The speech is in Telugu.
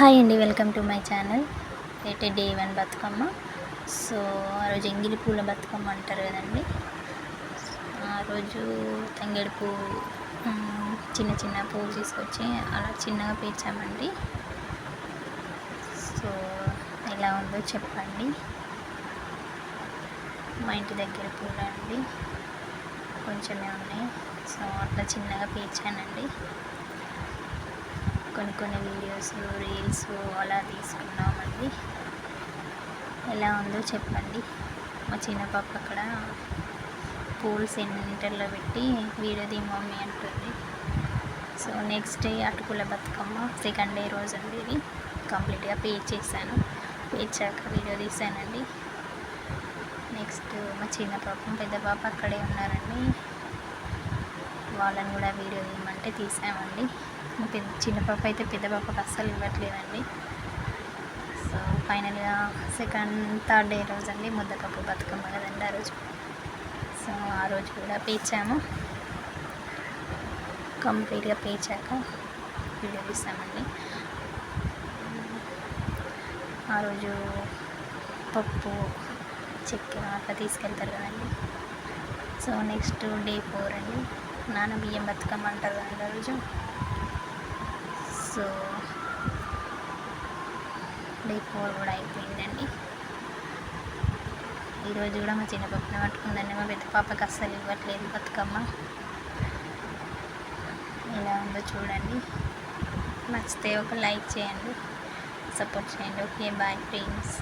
హాయ్ అండి వెల్కమ్ టు మై ఛానల్. అయితే డే వన్ బతుకమ్మ. సో ఆ రోజు ఎంగిలి పూల బతుకమ్మ అంటారు కదండి. ఆ రోజు తంగేడు పువ్వు చిన్న చిన్న పూలు తీసుకొచ్చి అలా చిన్నగా పేర్చామండి. సో ఎలా ఉందో చెప్పండి. మా ఇంటి దగ్గర పూలు అండి కొంచెమే ఉన్నాయి. సో అట్లా చిన్నగా పేర్చానండి. కొన్ని కొన్ని వీడియోస్ రీల్స్ అలా తీసుకున్నామండి. ఎలా ఉందో చెప్పండి. మా చిన్న పాప అక్కడ పూల్ సెంటర్లో పెట్టి వీడియో తీ మమ్మీ అంటుంది. సో నెక్స్ట్ డే అటుకుల బతుకమ్మ సెకండ్ డే రోజు అండి ఇది. కంప్లీట్గా పే చేశాను. పేర్చాక వీడియో తీశానండి. నెక్స్ట్ మా చిన్న పాప పెద్ద పాప అక్కడే ఉన్నారండి. వాళ్ళని కూడా వీడియో తీయమంటే తీసామండి. పెద్ద చిన్న పాప అయితే పెద్ద పాపకు అస్సలు ఇవ్వట్లేదండి. సో ఫైనల్గా సెకండ్ థర్డ్ డే రోజు అండి ముద్దపప్పు బతుకమ్మ కదండి ఆ రోజు. సో ఆ రోజు కూడా పేర్చాము. కంప్లీట్గా పేర్చాక వీడియో తీస్తామండి. ఆ రోజు పప్పు చక్కెర అట్లా తీసుకెళ్తారు కదండి. సో నెక్స్ట్ డే ఫోర్ అండి. నాన్న బియ్యం బతుకమ్మ అంటారు రోజు సో డే ఫోర్ కూడా అయిపోయిందండి. ఈరోజు కూడా మా చిన్న పట్టుకుందండి. మా పెద్ద పాపకి అస్సలు ఇవ్వట్లేదు బతుకమ్మ. ఎలా ఉందో చూడండి. నచ్చితే ఒక లైక్ చేయండి. సపోర్ట్ చేయండి. Okay bye friends.